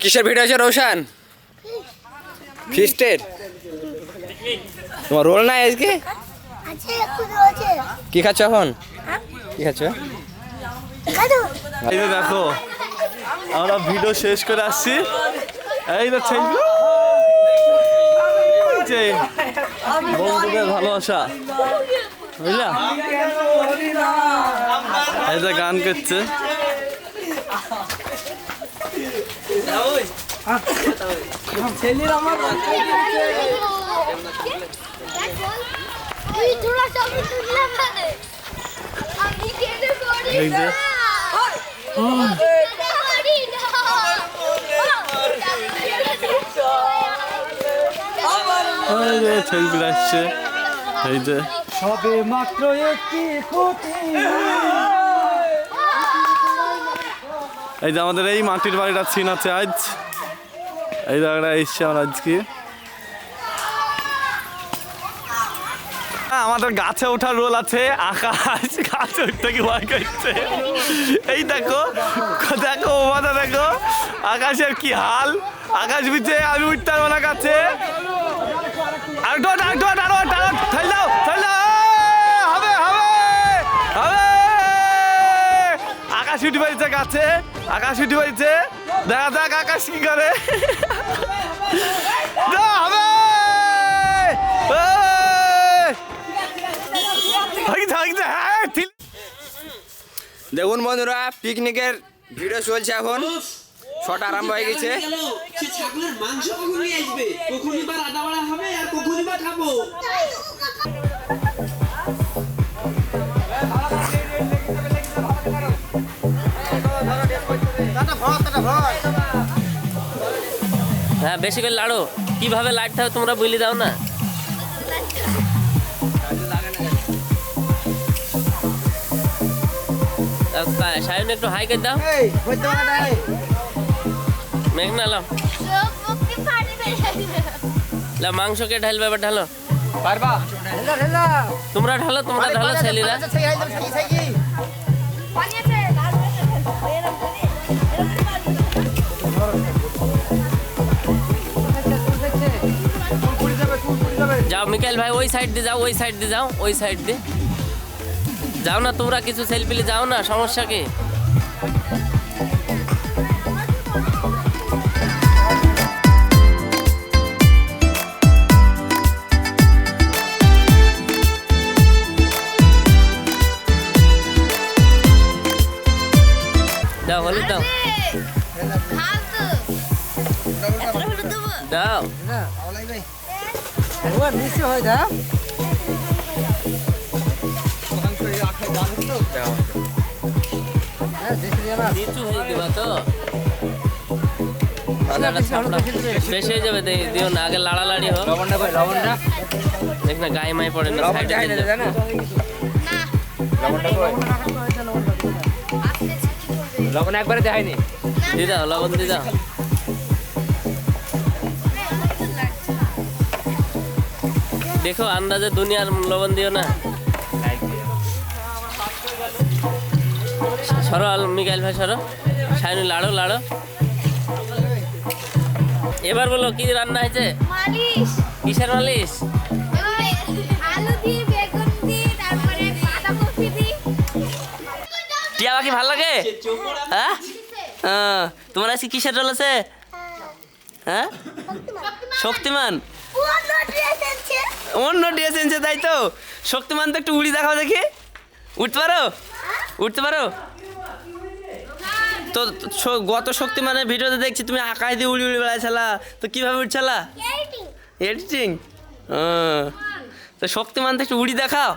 কিসের ভিডিও আছে রোশান? ফিস্টের তোমার রোল নাই আজকে? কি খাচ্ছ এখন? কি খাচ্ছ? এই দেখো আমরা ভিডিও শেষ করে আসছি। এই তো বন্ধুদের ভালোবাসা। বুঝলা? এই যে গান করছে। তুই তোরা সব তুললা মানে আমি কেটে পড়ি এই যে। এই যে ছেলেগুলো আসছে এই যে সবে মাত্র একটি ক্ষতি এই যে আমাদের এই মাটির বাড়িটা সিন আছে আজ। এই জায়গাটা এসছি আমরা আজকে। হ্যাঁ, আমাদের গাছে ওঠার রোল আছে আকাশ গাছে উঠতে কি ভয় করছে। এই দেখো দেখো ও মাথা দেখো আকাশের কি হাল। আকাশ বিচে আমি উঠতে পারব না গাছে। আর ডট আর আর হবে হবে আকাশ উঠে পাইছে গাছে। আকাশ উঠে পাইছে দেখা যাক আকাশ কি করে। হবে! হ্যাঁ। দেখুন বন্ধুরা পিকনিকের ভিডিও চলছে এখন। ছটা আরম্ভ হয়ে গেছে। ছাগলের মাংস কখন নিয়ে আসবে? কখনই বা রান্না হবে আর কখনই বা খাব? হ্যাঁ বেশি করে লাড়ো। কীভাবে লাড়তে হবে তোমরা বলে দাও না। কা- সায়ন একটু হাই করে দাও। মেঘ না লাও লা। মাংসকে ঢালবে এবার ঢালো। পারবা? তোমরা ঢালো তোমরা ঢালো ছেলেরা। যাও, মিকাইল ভাই, ওই সাইড দিয়ে যাও, ওই সাইড দিয়ে যাও, ওই সাইড দিয়ে। যাও না তোমরা কিছু সেলফিলে যাও না, সমস্যা কি? নিশ্চয় হয় হয়ে বেশি হয়ে যাবে দিও না আগে লাড়ালাড়ি হোক। লবণটা কই লবণটা? দেখ না গায়ে মাই পড়ে না লবণ সাইডে না দিয়ে লবণটা কই? লবণ একবারে দেখায়নি। দিয়ে দাও লবণ দিয়ে দেখো আন্দাজে দুনিয়ার লবণ দিও না। সরো মিকাইল ভাই সরো। সাইনু লাড়ো লাড়ো। এবার বলো কি রান্না হয়েছে? কিসের মালিশ? টিয়া পাখি ভালো লাগে? হ্যাঁ? হ্যাঁ, তোমার আজকে কিসের রোল আছে? হ্যাঁ? শক্তিমান? অন্য ড্রেস এনেছে, তাই তো? শক্তিমান তো একটু উড়ি দেখাও দেখি। উঠতে পারো? উঠতে পারো? তো গত শক্তিমানের ভিডিওতে দেখছি তুমি আকাশ দিয়ে উড়ি উড়ি বেড়াইছিলা তো কীভাবে উঠছালা এডিটিং তো শক্তিমান তো একটু উড়ি দেখাও।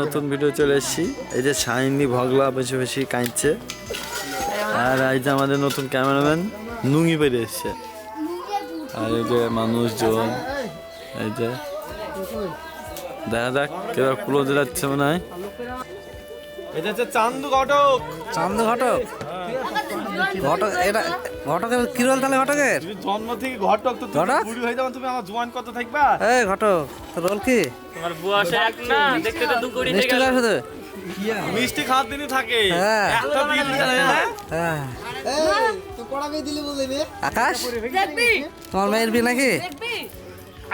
নতুন ভিডিও চলে এসেছি। এই যে শাইনি ভগলা বেশি বেশি কাঁদছে। আর এই যে আমাদের নতুন ক্যামেরাম্যান নুঙ্গি পেরে এসছে। আর এই যে মানুষজন এই যে। দেখা যাক কেউ ক্লোজে যাচ্ছে মনে হয়। এটা হচ্ছে চান্দু ঘটক। চান্দ ঘটক? ঘটক এটা ঘটকের কি রোল তাহলে ঘটকের জন্ম থেকে ঘটক তো তুমি ঘটক? বুড়ি হয়ে যাও তুমি আমার জোয়ান কত থাকবা? এই ঘটক তোর রোল কি? তোমার বয়স এক না দেখতে তো দু কোটি মিষ্টি শুধু? মিষ্টি খাওয়ার দিনই থাকে? হ্যাঁ। আকাশ? তোমার মেয়ের বিয়ে নাকি?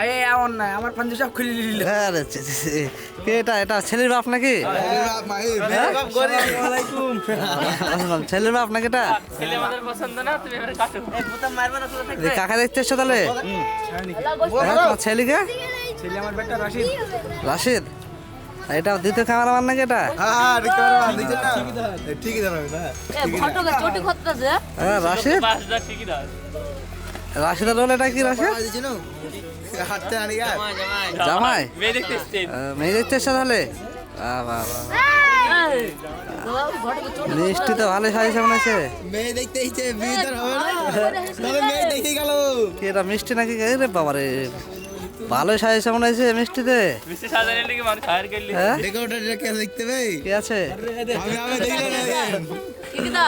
আরে এমন নাই আমার পাঞ্জাব সব খুলে দিল। আরে। কে এটা এটা ছেলের বাপ নাকি? হ্যাঁ? ছেলের বাপ নাকি এটা? ছেলে আমাদের পছন্দ না তুমি এবারে হ্যাঁ, এটা দ্বিতীয় ক্যামেরাম্যান নাকি এটা? হ্যাঁ রাশিদ পাঁচটা ঠিকই দাও রাশিদের রোল এটা কি রাশিদ জামাই মেয়ে দেখতে এসছে। মেয়ে দেখতে এসছো তাহলে? বাহ, বাহ, বাহ। মিষ্টি তো ভালো সাজেছে মনে হচ্ছে। মেয়ে দেখতে এসেছে বিয়ে হবে না। তবে মেয়ে দেখে গেল। কি এটা মিষ্টি নাকি? রে বাবা রে ভালোই সাজেছে মনে হচ্ছে মিষ্টিতে? মিষ্টি সাজালে নাকি মানুষ হায়ার করলি হ্যাঁ? দেখো ওটা কে দেখতে ভাই কে আছে? আমি আমি দেখলে না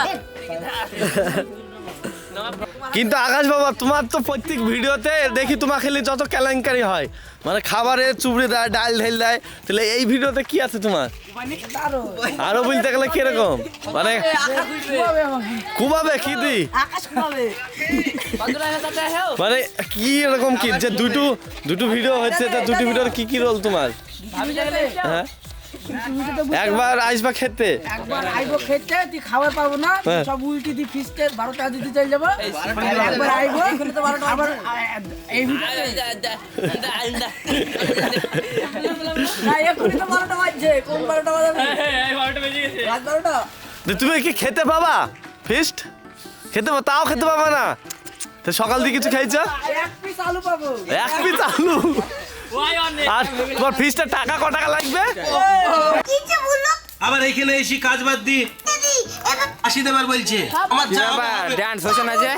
কিন্তু আকাশ বাবা, তোমার তো প্রত্যেক ভিডিওতে দেখি তোমার খেলে যত কেলেঙ্কারি হয়। মানে খাবারে চুবড়ি দেয়, ডাল ঢেল দেয়, তাহলে এই ভিডিওতে কি আছে তোমার? আরও বলতে গেলে কীরকম? মানে কুবাবে কি দি? মানে কি এরকম কি যে দুটো দুটো ভিডিও হচ্ছে, তা দুটো ভিডিওর কি কি রোল তোমার? হ্যাঁ? একবার আসবা খেতে। একবার আইবো খেতে তুই খাবার পাবো না হ্যাঁ। সব উল্টি দি ফিস্টে বারো টাকা দিতে চলে যাব। একবার আইবো আবার এই এখনই তো বারোটা বাজছে কোন বারোটা বাজাবে? রাত বারোটা? তুমি কি খেতে পাবা? ফিস্ট খেতে তাও খেতে পাবা না। তো সকাল দিয়ে কিছু খাইছো? এক পিস আলু পাবো। এক পিস আলু? আর তোমার ফিসটা টাকা ক টাকা লাগবে? আবার এখানে এসে কাজ বাদ দি আশি দেবার বলছে। আমার। ডান্স হচ্ছে না যে?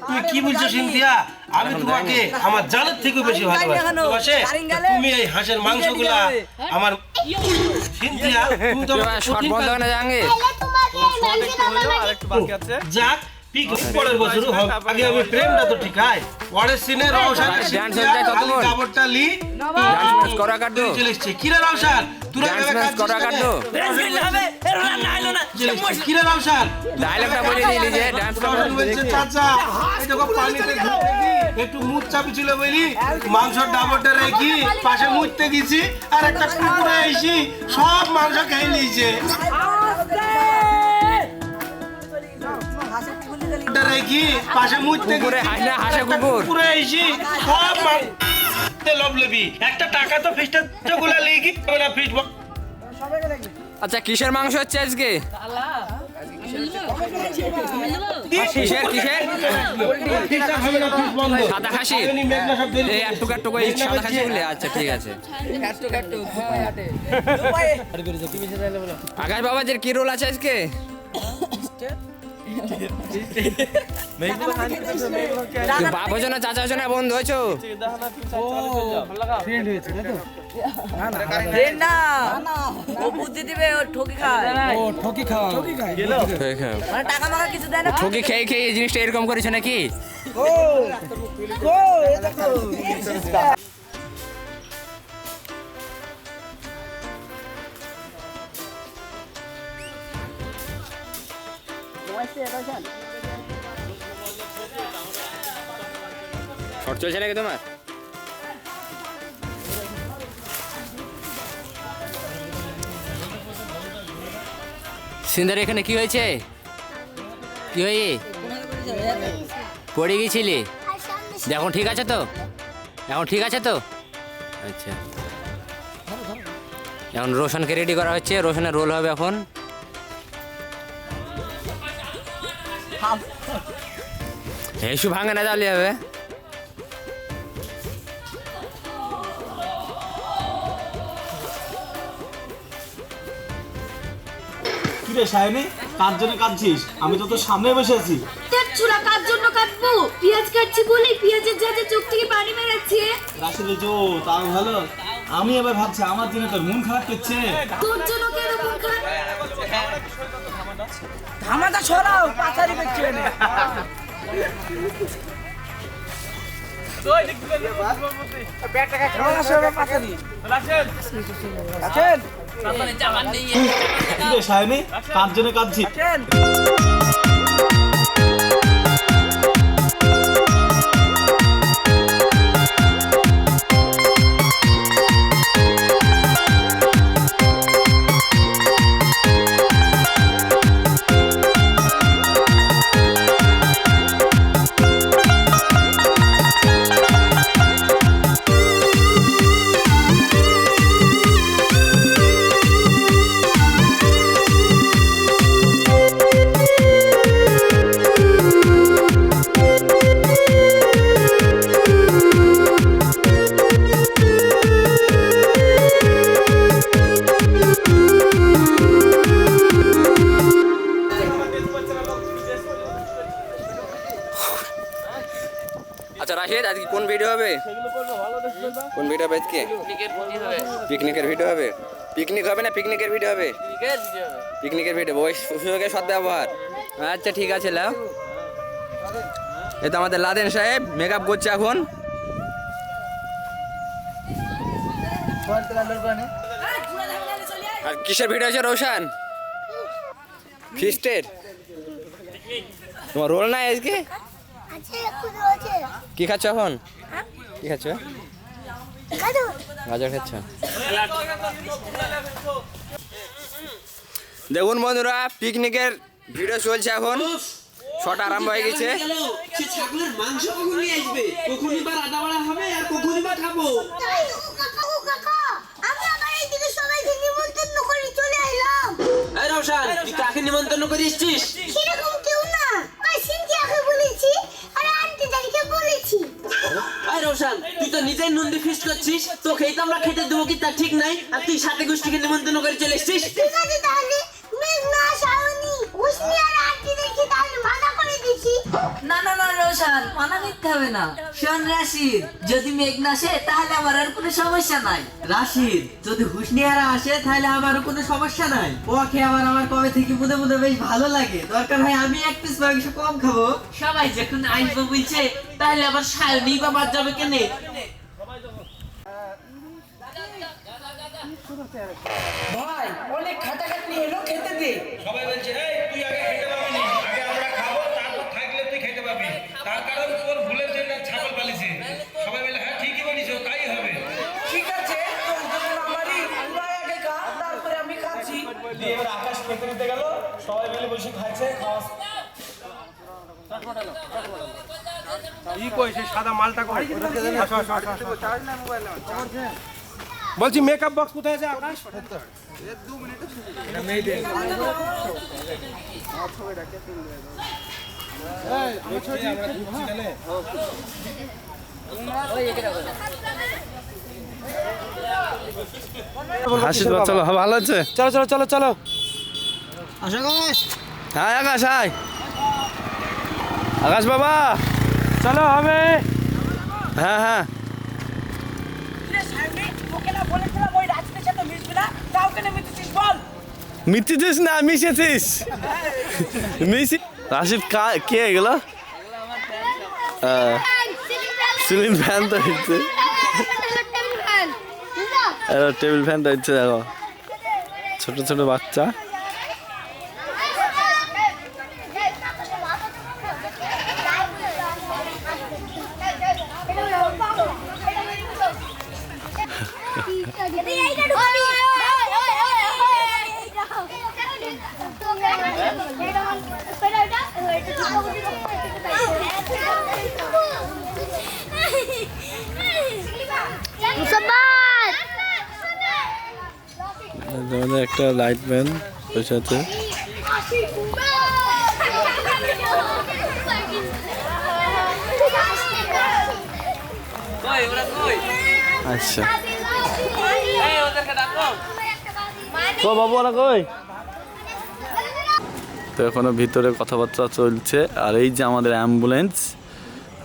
তুমি কি বলছো সিনথিয়া? আমি তোমাকে আমার জানের থেকে বেশি ভালোবাসি তুমি এই হাঁসের মাংসগুলা আমার সিনথিয়া তুমি তো আমার শর্ট বন্ধ না জাঙ্গে যাক পিক পরের বছর হোক আগে আমি প্রেমটা তো ঠিক আছে পরের সিনে রওশন Dance হয়ে যায় ততক্ষণ। কাপড়টা লি। ডান্স করা কাটবো চলে এসছে কিরে রওশন তুই ডান্স করা রওশন ডায়লগটা বলে দিলি যে ডান্স চাচা এই দেখো পানিতে একটু মুখ চাপি ছিল বলি। মাংসর ডাবরটা রেখি পাশে মুছতে গেছি আর একটা কুকুরে এসি সব মাংস খেয়ে নিয়েছে। রেখি পাশে গেছি, হাসে হাসে কুকুর। কুকুরে এসি সব একটা টাকা তো ফিস্টারগুলা লিখি না ফিস্ট আচ্ছা কিসের মাংস হচ্ছে আজকে? কিসের কিসের? সাদা খাসি? এই একটু একটু করে সাদা খাসি বলে? আচ্ছা ঠিক আছে। আকাশ বাবাজির কি রোল আছে আজকে? বাপ হয়েছো না চাচা হয়েছো না বন্ধু হয়েছো? ঠকি খেয়ে। খেয়ে এই জিনিসটা এরকম করেছ নাকি? শর্ট চলছে নাকি তোমার? সিন্দার এখানে কি হয়েছে? কি হয়ে? পড়ে গেছিলি? এখন ঠিক আছে তো? এখন ঠিক আছে তো? আচ্ছা। এখন রোশনকে রেডি করা হচ্ছে। রোশনের রোল হবে এখন। হেসু ভাঙে না জালি হবে। কিরে সায়নি কার জন্য কাঁদছিস? আমি তো তোর সামনে বসে আছি। তোর চুলা কার জন্য কাটবো পেঁয়াজ কাটছি বলি পেঁয়াজের যাতে চোখ থেকে পানি বেরাচ্ছে। রাশিদে জো তাও ভালো? আমি এবার ভাবছি আমার জন্য তোর মন খারাপ করছে। তোর জন্য কেন মন খারাপ? ধামাটা ছড়াও পাচারি করছে কি রে সায়নি? কার জন্য কাঁদছি হবে না? পিকনিকের ভিডিও হবে? পিকনিকের ভিডিও হবে পিকনিকের ভিডিও ওই সুযোগের আচ্ছা ঠিক আছে লাও। এ তো আমাদের লাদেন সাহেব মেকআপ করছে এখন। আর কিসের ভিডিও আছে রোশান? ফিস্টের তোমার রোল নাই আজকে? কি খাচ্ছ এখন? কি খাচ্ছ? গাজর খাচ্ছ? দেখুন বন্ধুরা পিকনিকের ভিডিও চলছে এখন। ছটা আরম্ভ হয়ে গেছে। সে ছাগলের মাংস কখন নিয়ে আসবে? কখনই বা হবে আর কখনই বা খাব? কাকে নিমন্ত্রণ করে এসেছিস ফিস্ট করছিস? তো আমরা খেতে দেবো কি? তা ঠিক নাই। আর তুই সাথে গোষ্ঠীকে নিমন্ত্রণ করে চলে এসেছিস? ঠিক আছে তাহলে। মেঘনা শাওনি উসনি আর আন্টি দেখি তাহলে মানা করে দিছি না না না রোশান মানা নিতে হবে না। শোন রাশিদ যদি মেঘ আসে তাহলে আমার আর কোনো সমস্যা নাই। রাশিদ যদি হুসনিয়ারা আসে তাহলে আমারও কোনো সমস্যা নাই। ওকে আমার আমার কবে থেকে বেশ ভালো লাগে। দরকার হয় আমি এক পিস মাংস কম খাব। সবাই যখন আসব বলছে তাহলে আবার সায়নি বা বাদ যাবে কেনে? ভাই অনেক খাটাখাটনি এলো খেতে দে সবাই বলছে এই তুই আগে খেতে পাবি না আগে আমরা খাব তারপর থাকলে তুই খেতে পাবি তার কারণ তোর ভুলের জন্য ছাগল পালিছে সবাই বলে হ্যাঁ ঠিকই বলিস তাই হবে ঠিক আছে তোর জন্য আমারই তুই আগে খা তারপরে আমি খাচ্ছি দিয়ে এবার আকাশ খেতে নিতে গেল সবাই মিলে বসে খাচ্ছে খাওয়া বলছি মেকআপ বক্স কোথায় আছে আকাশ হাসিস চলো ভালো আছে? চলো চলো চলো চলো। হ্যাঁ আকাশ হাই। আকাশ বাবা। চলো হবে। হ্যাঁ হ্যাঁ ওকে না বলেছিলাম ওই রাজনীতির সাথে মিশবি না কাউকে নেমে দিচ্ছিস বল মিথ্যেছিস না মিশেছিস? মিশি রাশিদ কা কে এগুলো? সিলিং ফ্যান তো হচ্ছে টেবিল ফ্যান তো হচ্ছে দেখো। ছোট ছোট বাচ্চা। একটা লাইট ম্যান বসে আচ্ছা। বাবু তো এখনও ভিতরে কথাবার্তা চলছে। আর এই যে আমাদের অ্যাম্বুলেন্স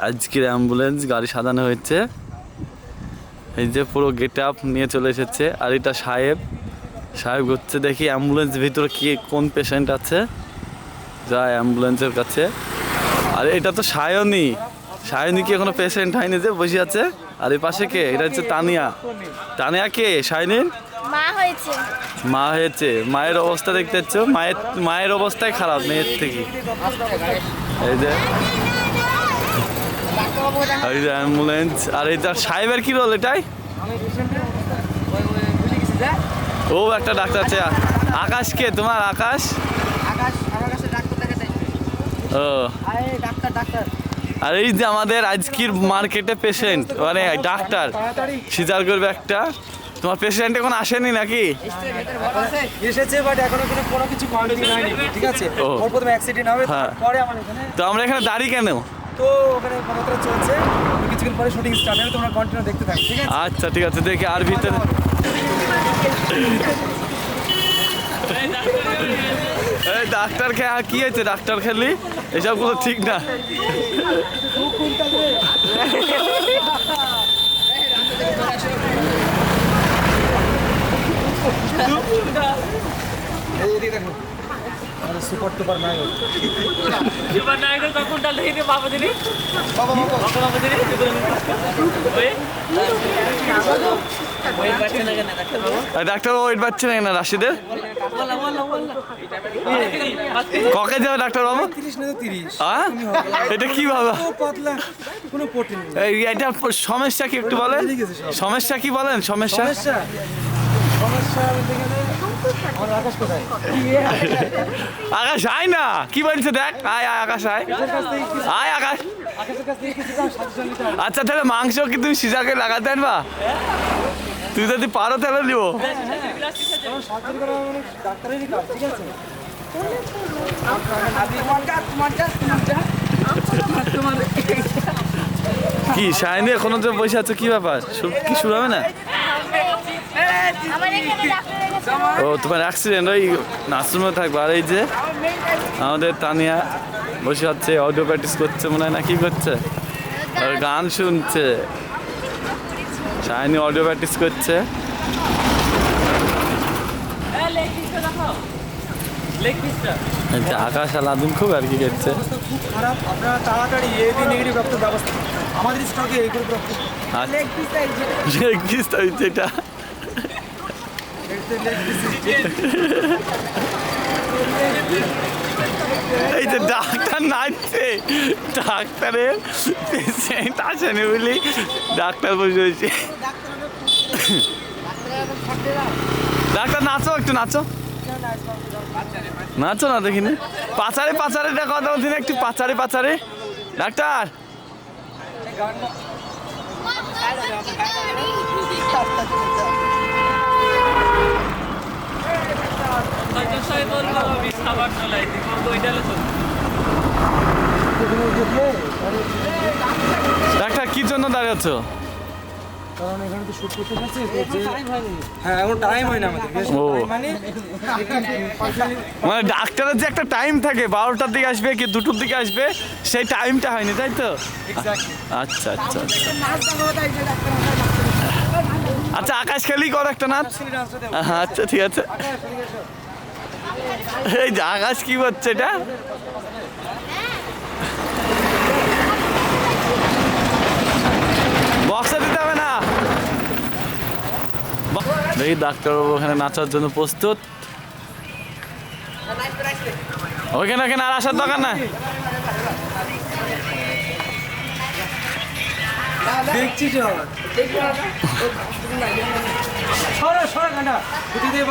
আজকের অ্যাম্বুলেন্স গাড়ি সাজানো হয়েছে। এই যে পুরো গেট আপ নিয়ে চলে এসেছে। আর এটা সাহেব। সাহেব হচ্ছে দেখি অ্যাম্বুলেন্স ভিতরে কি কোন পেশেন্ট আছে? যায় অ্যাম্বুলেন্সের কাছে। আর এটা তো সায়নী। সায়নী কি এখনও পেশেন্ট হয়নি যে বসে আছে? আর এই পাশে কে? এটা হচ্ছে তানিয়া। তানিয়া কে? সায়নীর? মা হয়েছে। মা হয়েছে। মায়ের অবস্থা দেখতে পাচ্ছ? মায়ের মায়ের অবস্থাই খারাপ মেয়ের থেকে। এই যে। এই যে অ্যাম্বুলেন্স আর এই তার সাহেবের কি রোল এটাই? ও একটা ডাক্তার আছে। আকাশ কে? তোমার আকাশ? ও। আর এই যে আমাদের আজকের মার্কেটে পেশেন্ট মানে ডাক্তার সিজার করবে একটা। তোমার পেশেন্ট এখন আসেনি নাকি? এসেছে বাট এখনও কোনো কোনো কিছু কোয়ান্টিটি হয়নি ঠিক আছে? ওর প্রথমে অ্যাক্সিডেন্ট হবে হ্যাঁ। পরে আমার এখানে তো আমরা এখানে দাঁড়িয়ে কেন? তো ওখানে কথাবার্তা চলছে। কিছুক্ষণ পরে শুটিং স্টার্ট হবে তোমরা কন্টিনিউ দেখতে থাকো ঠিক আছে? আচ্ছা ঠিক আছে দেখি আর ভিতরে এই ডাক্তার খেয়ে কি হয়েছে? ডাক্তার খেলি? এসব এসবগুলো ঠিক না। দেখো। সুপার টুপার নাই আর ডাক্তার ওয়েট পাচ্ছে না কেন রাশিদের? ককে যাবে ডাক্তার বাবু না তো তিরিশ। হ্যাঁ এটা কি বাবা? এটা সমস্যা কি একটু বলেন? সমস্যা কি বলেন? সমস্যা? সমস্যা সমস্যা বলতে গেলে আমার আকাশ আয় না। কি বলছে দেখ? আয় আয় আকাশ আয়। আয় আকাশ। আচ্ছা তাহলে মাংস কি তুমি সিজাকে লাগাতে আনবা? তুই যদি পারো তাহলে নিবো করা মানে কি শাইনি এখনও যে বসে আছে কি ব্যাপার? কি শুরু হবে না ও তোমার অ্যাক্সিডেন্ট ওই নার্সিংহোমে থাকবে। আর এই যে আমাদের তানিয়া বসে আছে অডিও প্র্যাকটিস করছে মনে হয় না কি করছে? আর গান শুনছে। শাইনি অডিও প্র্যাকটিস করছে। আকাশ আর আদুম খুব আর কি করছে। অবস্থা খুব খারাপ। আপনারা এই যে ডাক্তার নাচছে, ডাক্তারের পেশেন্ট আসেনি বলি ডাক্তার বসে রয়েছে। ডাক্তার নাচো, একটু নাচো। নাচো না দেখিনি। পাচারে পাচারে কথা বলছি না একটু পাচারে পাচারে ডাক্তার। ডাক্তার কি জন্য দাঁড়িয়ে আছো? কারণ এখানে তো শুট করতে হচ্ছে হ্যাঁ এখন টাইম হয় না আমাদের মানে মানে ডাক্তারের যে একটা টাইম থাকে বারোটার দিকে আসবে কি দুটোর দিকে আসবে সেই টাইমটা হয়নি তাই তো? আচ্ছা আচ্ছা আচ্ছা। আচ্ছা আকাশ খেলি কর একটা নাচ। আচ্ছা ঠিক আছে। এই যে আকাশ কি করছে এটা? বক্সে দিতে হবে না। দেখি ডাক্তারবাবু ওখানে নাচার জন্য প্রস্তুত। ওইখানে ওখানে আর আসার দরকার না দেখছি সরা সরা গান্ডা দিয়ে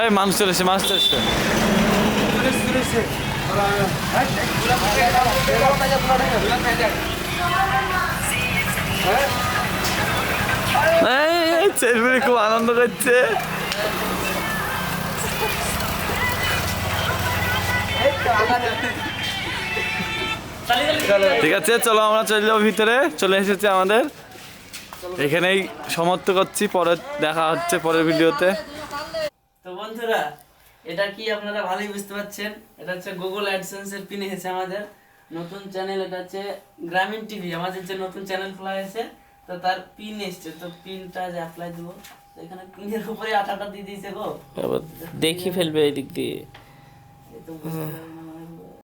এই, মানুষ চলেছে মানুষ চলেছে এই ছেলেমেয়ে খুব আনন্দ করছে। ঠিক আছে, চলো আমরা চলে যাব ভিতরে। চলে এসেছে আমাদের। এখানেই সমাপ্ত করছি, পরে দেখা হচ্ছে পরের ভিডিওতে। তো বন্ধুরা এটা কি আপনারা ভালোই বুঝতে পারছেন? এটা হচ্ছে গুগল অ্যাডসেন্স এর পিন এসেছে আমাদের। নতুন চ্যানেল এটা হচ্ছে গ্রামীণ টিভি আমাদের যে নতুন চ্যানেল খোলা হয়েছে তো তার পিন এসছে। তো পিনটা যে অ্যাপ্লাই দেবো। এখানে পিনের উপরে আটাটা দিয়ে দিয়েছে গো। দেখি ফেলবে এই দিক দিয়ে